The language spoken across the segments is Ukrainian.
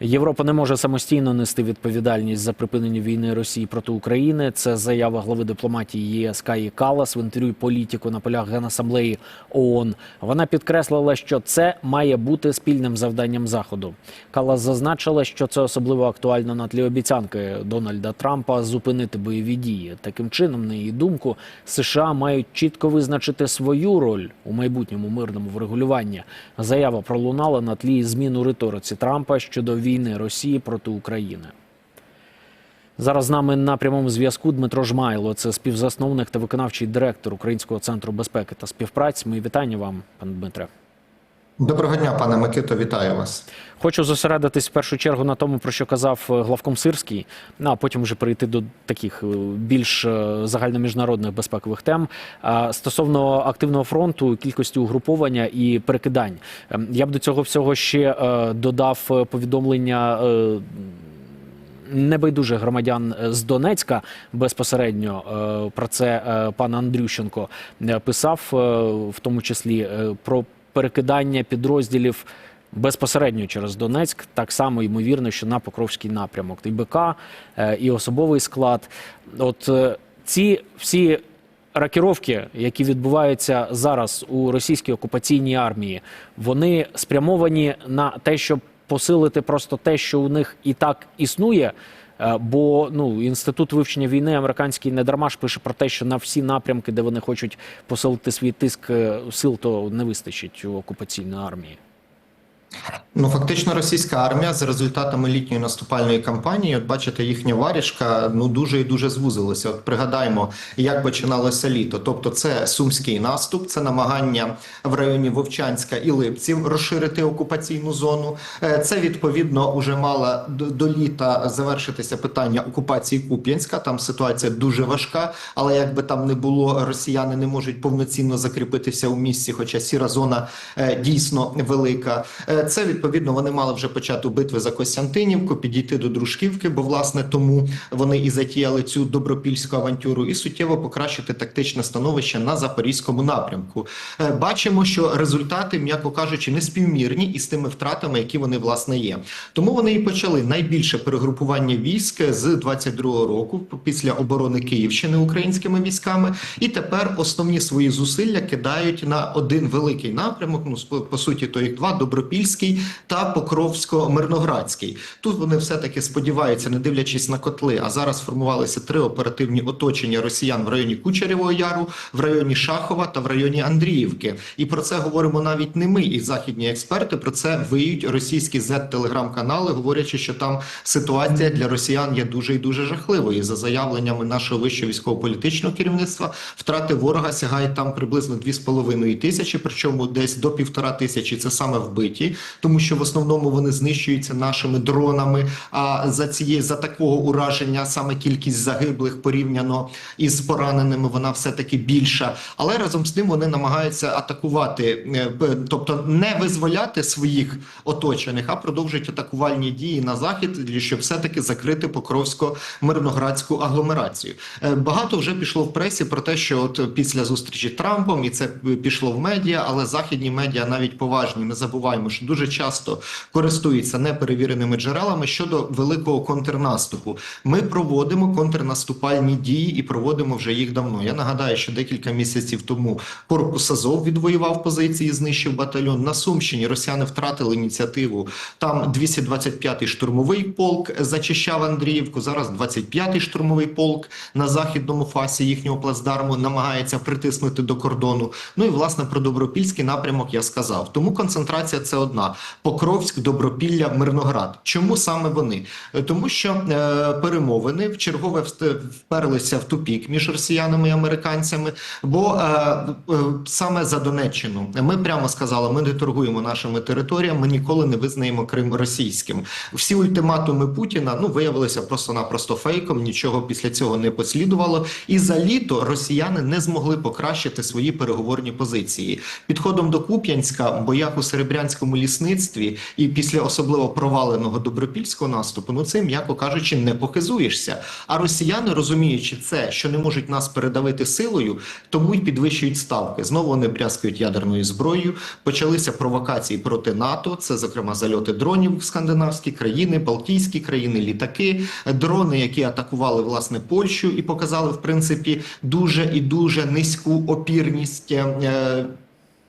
Європа не може самостійно нести відповідальність за припинення війни Росії проти України. Це заява глави дипломатії ЄС Каї Калас в інтерв'ю політику на полях Генасамблеї ООН. Вона підкреслила, що це має бути спільним завданням заходу. Калас зазначила, що це особливо актуально на тлі обіцянки Дональда Трампа зупинити бойові дії. Таким чином, на її думку, США мають чітко визначити свою роль у майбутньому мирному врегулюванні. Заява пролунала на тлі змін у риториці Трампа щодо війни Росії проти України. Зараз з нами на прямому зв'язку Дмитро Жмайло. Це співзасновник та виконавчий директор Українського центру безпеки та співпраці. Мої вітання вам, пане Дмитре. Доброго дня, пане Микито, вітаю вас. Хочу зосередитись в першу чергу на тому, про що казав е, главком Сирський, ну, а потім вже перейти до таких е, більш е, загальноміжнародних безпекових тем. Стосовно активного фронту, кількості угруповання і перекидань. Ем, Я б до цього всього ще додав повідомлення. Небайдужих громадян з Донецька безпосередньо про це пан Андрющенко писав, в тому числі про перекидання підрозділів безпосередньо через Донецьк, так само ймовірно, що на Покровський напрямок. І БК, е, і особовий склад. От е, ці всі ракіровки, які відбуваються зараз у російській окупаційній армії, вони спрямовані на те, щоб посилити просто те, що у них і так існує. Е, Бо ну інститут вивчення війни американський не дарма ж пише про те, що на всі напрямки, де вони хочуть посилити свій тиск е, сил, то не вистачить у окупаційної армії. Ну фактично, російська армія за результатами літньої наступальної кампанії, от бачите, їхня варіжка ну дуже і дуже звузилася. От пригадаємо, як починалося літо. Тобто, це сумський наступ, це намагання в районі Вовчанська і Липців розширити окупаційну зону. Е, Це відповідно уже мала до, літа завершитися питання окупації Куп'янська. Там ситуація дуже важка, але як би там не було, росіяни не можуть повноцінно закріпитися у місці, хоча сіра зона е, дійсно велика. Це відповідно вони мали вже почати битви за Костянтинівку, підійти до Дружківки, бо власне тому вони і затіяли цю добропільську авантюру, і суттєво покращити тактичне становище на запорізькому напрямку. Е, Бачимо, що результати, м'яко кажучи, не співмірні із тими втратами, які вони власне є. Тому вони і почали найбільше перегрупування військ з 22-го року після оборони Київщини українськими військами, і тепер основні свої зусилля кидають на один великий напрямок. Ну по- суті, то їх два добропільський та Покровсько-Мирноградський. Тут вони все таки сподіваються, не дивлячись на котли. А зараз формувалися три оперативні оточення росіян в районі Кучерєвого Яру, в районі Шахова та в районі Андріївки. І про це говоримо навіть не ми, і західні експерти. Про це виють російські z телеграм-канали, говорячи, що там ситуація для росіян є дуже і дуже жахливою. За заявленнями нашого вищого військово-політичного керівництва, втрати ворога сягають там приблизно 2,5 тисячі, причому десь до півтора тисячі це саме вбиті, тому що в основному вони знищуються нашими дронами. А за цієї за такого ураження саме кількість загиблих порівняно із пораненими, вона все таки більша. Але разом з тим вони намагаються атакувати, е, тобто не визволяти своїх оточених, а продовжують атакувальні дії на захід, щоб все таки закрити Покровсько-Мирноградську агломерацію. Е, Багато вже пішло в пресі про те, що от після зустрічі Трампом, і це пішло в медіа, але західні медіа навіть поважні. Не забуваємо, що дуже часто користуються неперевіреними джерелами щодо великого контрнаступу. Ми проводимо контрнаступальні дії і проводимо вже їх давно. Я нагадаю, що декілька місяців тому корпус Азов відвоював позиції, знищив батальйон. На Сумщині росіяни втратили ініціативу. Там 225-й штурмовий полк зачищав Андріївку. Зараз 25-й штурмовий полк на західному фасі їхнього плацдарму намагається притиснути до кордону. Ну і власне про добропільський напрямок я сказав. Тому концентрація це одна: Покровськ, Добропілля, Мирноград. Чому саме вони? Е, Тому що е, перемовини в чергове вперлися в тупік між росіянами і американцями. Бо е, е, саме за Донеччину ми прямо сказали, ми не торгуємо нашими територіями, ми ніколи не визнаємо Крим російським. Всі ультиматуми Путіна ну виявилися просто-напросто фейком. Нічого після цього не послідувало. І за літо росіяни не змогли покращити свої переговорні позиції. Підходом до Куп'янська, боях у Серебрянському лісництві і після особливо проваленого добропільського наступу, ну це м'яко кажучи, не похизуєшся. А росіяни, розуміючи це, що не можуть нас передавити силою, тому й підвищують ставки. Знову вони брязкають ядерною зброєю. Почалися провокації проти НАТО. Це зокрема зальоти дронів в скандинавські країни, Балтійські країни, літаки, дрони, які атакували власне Польщу і показали в принципі дуже і дуже низьку опірність.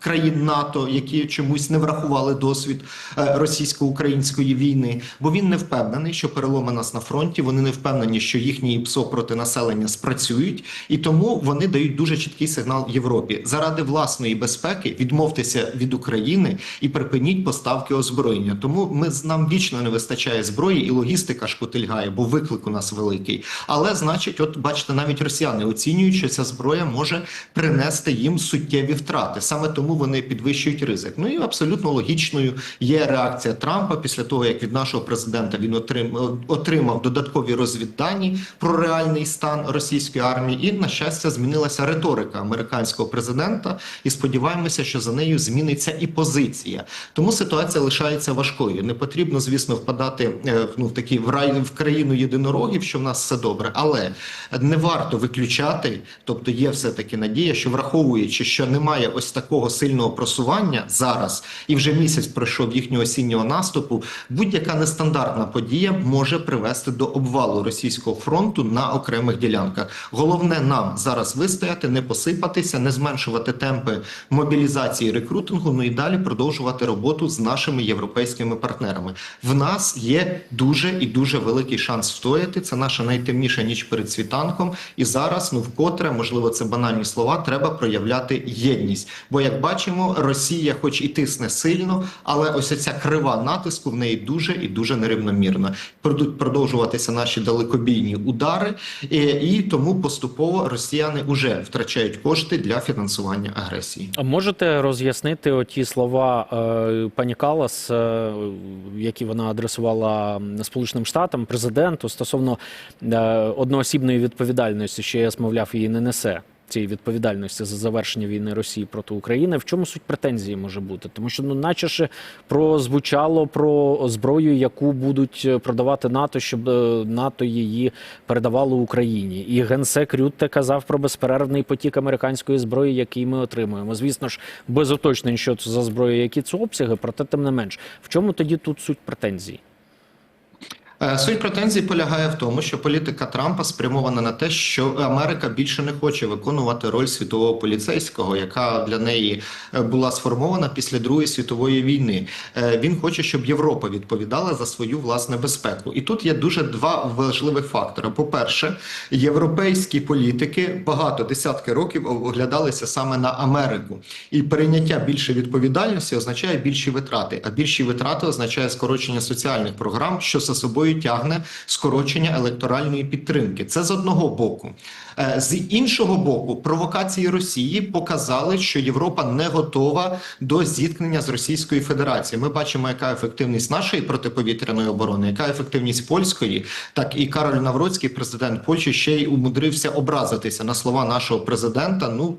Країн НАТО, які чомусь не врахували досвід е, російсько-української війни, бо він не впевнений, що переломи нас на фронті. Вони не впевнені, що їхні ПСО проти населення спрацюють, і тому вони дають дуже чіткий сигнал Європі заради власної безпеки. Відмовтеся від України і припиніть поставки озброєння. Тому ми нам вічно не вистачає зброї, і логістика шкутильгає, бо виклик у нас великий. Але значить, от бачите, навіть росіяни оцінюють, що ця зброя може принести їм суттєві втрати. Саме тому вони підвищують ризик. Ну і абсолютно логічною є реакція Трампа після того, як від нашого президента він отрим- отримав додаткові розвіддані про реальний стан російської армії. І на щастя, змінилася риторика американського президента. І сподіваємося, що за нею зміниться і позиція. Тому ситуація лишається важкою. Не потрібно, звісно, впадати е, ну в такі в рай в країну єдинорогів, що в нас все добре, але не варто виключати, тобто є все таки надія, що враховуючи, що немає ось такого сильного просування зараз, і вже місяць пройшов їхнього осіннього наступу. Будь-яка нестандартна подія може привести до обвалу російського фронту на окремих ділянках. Головне нам зараз вистояти, не посипатися, не зменшувати темпи мобілізації рекрутингу. Ну і далі продовжувати роботу з нашими європейськими партнерами. В нас є дуже і дуже великий шанс встояти. Це наша найтемніша ніч перед світанком. І зараз, ну вкотре, можливо, це банальні слова, треба проявляти єдність. Бо, як бачимо, Росія, хоч і тисне сильно, але ось ця крива натиску в неї дуже і дуже нерівномірна. Будуть продовжуватися наші далекобійні удари, і, і тому поступово росіяни вже втрачають кошти для фінансування агресії. А можете роз'яснити оті слова е, пані Калас, е, які вона адресувала Сполученим Штатам, президенту стосовно е, одноосібної відповідальності, що ЄС, мовляв, її не несе. Цієї відповідальності за завершення війни Росії проти України. В чому суть претензії може бути? Тому що ну, наче ж прозвучало про зброю, яку будуть е, продавати НАТО, щоб е, НАТО її передавало Україні. І генсек Рютте казав про безперервний потік американської зброї, який ми отримуємо. Звісно ж, без уточнень, що це за зброя, які це обсяги, проте тим не менш, в чому тоді тут суть претензій? Е, Суть претензій полягає в тому, що політика Трампа спрямована на те, що Америка більше не хоче виконувати роль світового поліцейського, яка для неї е, була сформована після Другої світової війни. Е, Він хоче, щоб Європа відповідала за свою власну безпеку. І тут є дуже два важливих фактори. По-перше, європейські політики багато десятки років оглядалися саме на Америку, і прийняття більше відповідальності означає більші витрати. А більші витрати означає скорочення соціальних програм, що за собою тягне скорочення електоральної підтримки. Це з одного боку. Е, З іншого боку, провокації Росії показали, що Європа не готова до зіткнення з Російською Федерацією. Ми бачимо, яка ефективність нашої протиповітряної оборони, яка ефективність польської. Так і Кароль Навроцький, президент Польщі, ще й умудрився образитися на слова нашого президента. Ну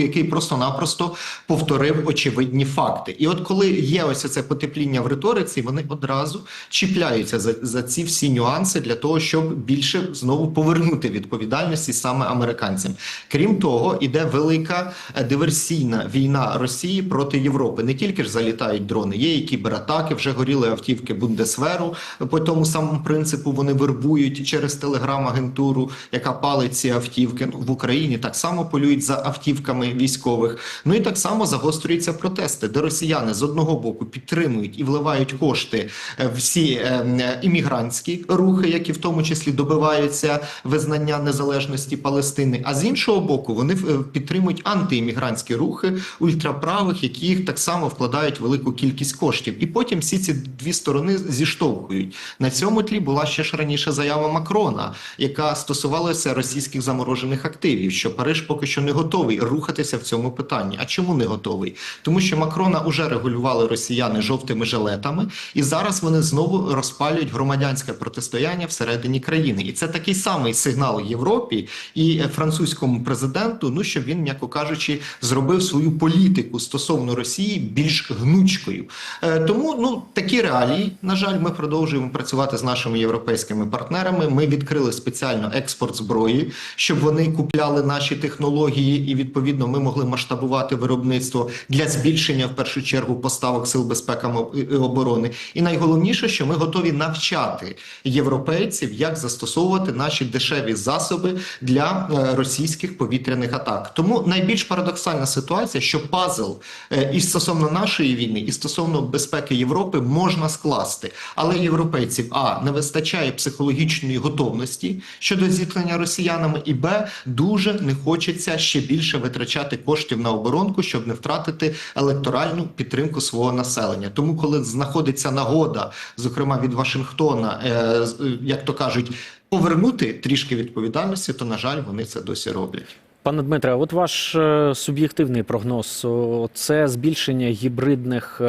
який просто-напросто повторив очевидні факти. І от коли є ось це потепління в риториці, вони одразу чіпляються за, за ці всі нюанси для того, щоб більше знову повернути відповідальності саме американцям. Крім того, іде велика е, диверсійна війна Росії проти Європи. Не тільки ж залітають дрони, є і кібератаки, вже горіли автівки Бундесверу. По тому самому принципу вони вербують через телеграм-агентуру, яка палить ці автівки. Ну, в Україні так само полюють за автівками військових. Ну і так само загострюються протести, де росіяни з одного боку підтримують і вливають кошти е, всі е, е, іммігрантські рухи, які в тому числі добиваються визнання незалежності Палестини. А з іншого боку, вони підтримують антиіммігрантські рухи ультраправих, які їх так само вкладають велику кількість коштів. І потім всі ці дві сторони зіштовхують. На цьому тлі була ще ж раніше заява Макрона, яка стосувалася російських заморожених активів, що Париж поки що не готовий рухатися в цьому питанні. А чому не готовий? Тому що Макрона вже регулювали росіяни жовтими жилетами, і зараз вони знову розпалюють громадянське протистояння всередині країни. І це такий самий сигнал Європі і французькому президенту. Ну щоб він, м'яко кажучи, зробив свою політику стосовно Росії більш гнучкою. Е, Тому ну такі реалії. На жаль, ми продовжуємо працювати з нашими європейськими партнерами. Ми відкрили спеціально експорт зброї, щоб вони купляли наші технології, і відповідно ми могли масштабувати виробництво для збільшення в першу чергу поставок сил безпеки і оборони. І найголовніше, що ми готові навчати європейців, як застосовувати наші дешеві засоби для е, російських повітряних атак. Тому найбільш парадоксальна ситуація, що пазл е, і стосовно нашої війни, і стосовно безпеки Європи можна скласти, але європейців а не вистачає психологічної готовності щодо зіткнення росіянами, і б дуже не хочеться ще більше витрачати коштів на оборонку, щоб не втратити електоральну підтримку свого населення. Тому, коли знаходиться нагода, зокрема від Вашингтона, е, е, як то кажуть, повернути трішки відповідальності, то на жаль, вони це досі роблять. Пане Дмитре, от ваш е, суб'єктивний прогноз, це збільшення гібридних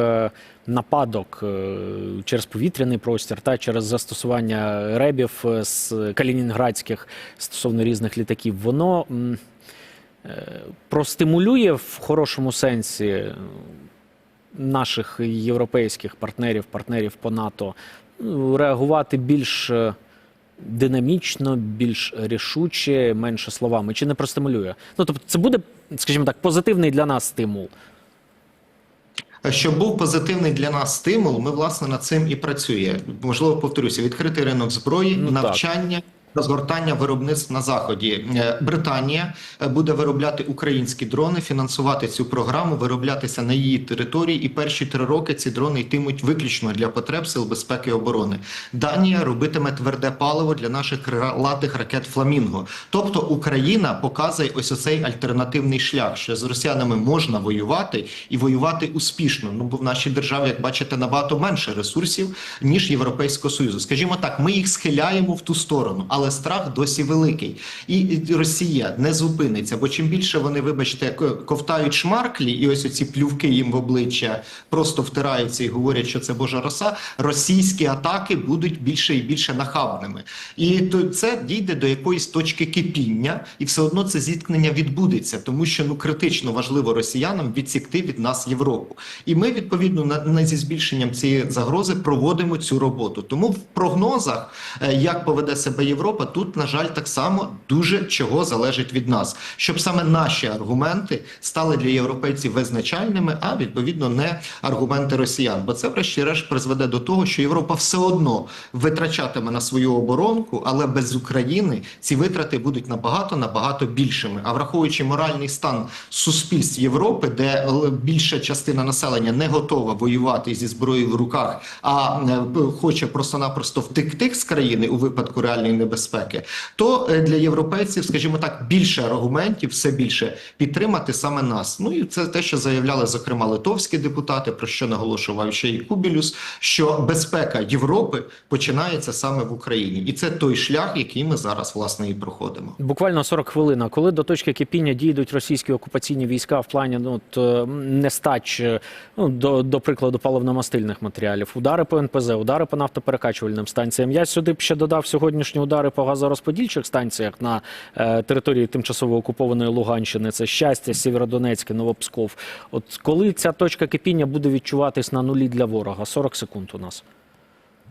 нападок через повітряний простір та через застосування ребів з калінінградських стосовно різних літаків, воно простимулює в хорошому сенсі е, наших європейських партнерів, партнерів по НАТО ну, реагувати більш. е, динамічно, більш рішуче, менше словами, чи не простимулює? Ну тобто, це буде, скажімо так, позитивний для нас стимул. Щоб був позитивний для нас стимул, ми власне над цим і працює. Можливо, повторюся, відкритий ринок зброї, Ну, так. Розгортання виробництв на заході Е, Британія е, буде виробляти українські дрони, фінансувати цю програму, вироблятися на її території. І перші три роки ці дрони йтимуть виключно для потреб сил безпеки і оборони. Данія робитиме тверде паливо для наших крилатих ракет Фламінго. Тобто Україна показує ось оцей альтернативний шлях, що з росіянами можна воювати і воювати успішно. Ну бо в нашій державі, як бачите, набагато менше ресурсів ніж Європейського союзу. Скажімо так, ми їх схиляємо в ту сторону, але страх досі великий. І і Росія не зупиниться, бо чим більше вони, вибачте, ковтають шмарклі, і ось оці плювки їм в обличчя просто втираються і говорять, що це божа роса. Російські атаки будуть більше і більше нахабними. І то це дійде до якоїсь точки кипіння, і все одно це зіткнення відбудеться, тому що ну критично важливо росіянам відсікти від нас Європу. І ми відповідно на, на зі збільшенням цієї загрози проводимо цю роботу. Тому в прогнозах, е, як поведе себе Європа, тут на жаль так само дуже чого залежить від нас, щоб саме наші аргументи стали для європейців визначальними, а відповідно не аргументи росіян. Бо це, врешті-решт, призведе до того, що Європа все одно витрачатиме на свою оборонку, але без України ці витрати будуть набагато набагато більшими. А враховуючи моральний стан суспільств Європи, де е, більша частина населення не готова воювати зі зброєю в руках, а е, хоче просто-напросто втекти з країни у випадку реальної небезпеки, то е, для європейців, скажімо так, більше аргументів, все більше підтримати саме нас. Ну і це те, що заявляли зокрема литовські депутати, про що наголошував ще і Кубілюс, що безпека Європи починається саме в Україні, і це той шлях, який ми зараз власне і проходимо. Буквально 40 хвилин. Коли до точки кипіння дійдуть російські окупаційні війська в плані ну, от, е, нестач, е, ну, до, до прикладу, паливно-мастильних матеріалів, удари по НПЗ, удари по нафтоперекачувальним станціям. Я сюди б ще додав сьогоднішні удари по газорозподільчих станціях на е, території тимчасово окупованої Луганщини. Це щастя, Сєвєродонецьке, Новопсков. От коли ця точка кипіння буде відчуватись на нулі для ворога? 40 секунд у нас.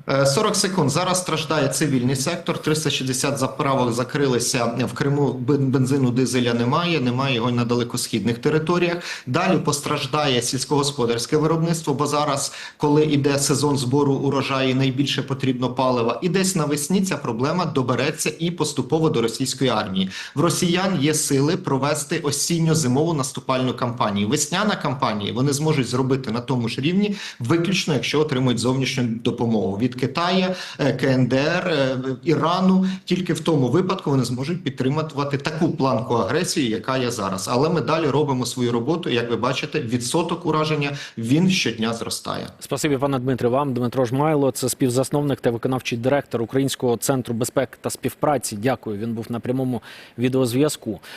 Е, 40 секунд. Зараз страждає цивільний сектор. 360 заправок закрилися в Криму. бен- Бензину дизеля немає. Немає його на далекосхідних територіях. Далі постраждає сільськогосподарське виробництво, бо зараз, коли йде сезон збору урожаю, найбільше потрібно палива. І десь навесні ця проблема добереться і поступово до російської армії. В росіян є сили провести осінньо-зимову наступальну кампанію. Весняна кампанія вони зможуть зробити на тому ж рівні, виключно якщо отримують зовнішню допомогу від Китаю, е, КНДР, е, Ірану. Тільки в тому випадку вони зможуть підтримувати таку планку агресії, яка є зараз. Але ми далі робимо свою роботу. Як ви бачите, відсоток ураження він щодня зростає. Спасибі, пане Дмитре. Вам Дмитро Жмайло, це співзасновник та виконавчий директор Українського центру безпеки та співпраці. Дякую. Він був на прямому відеозв'язку.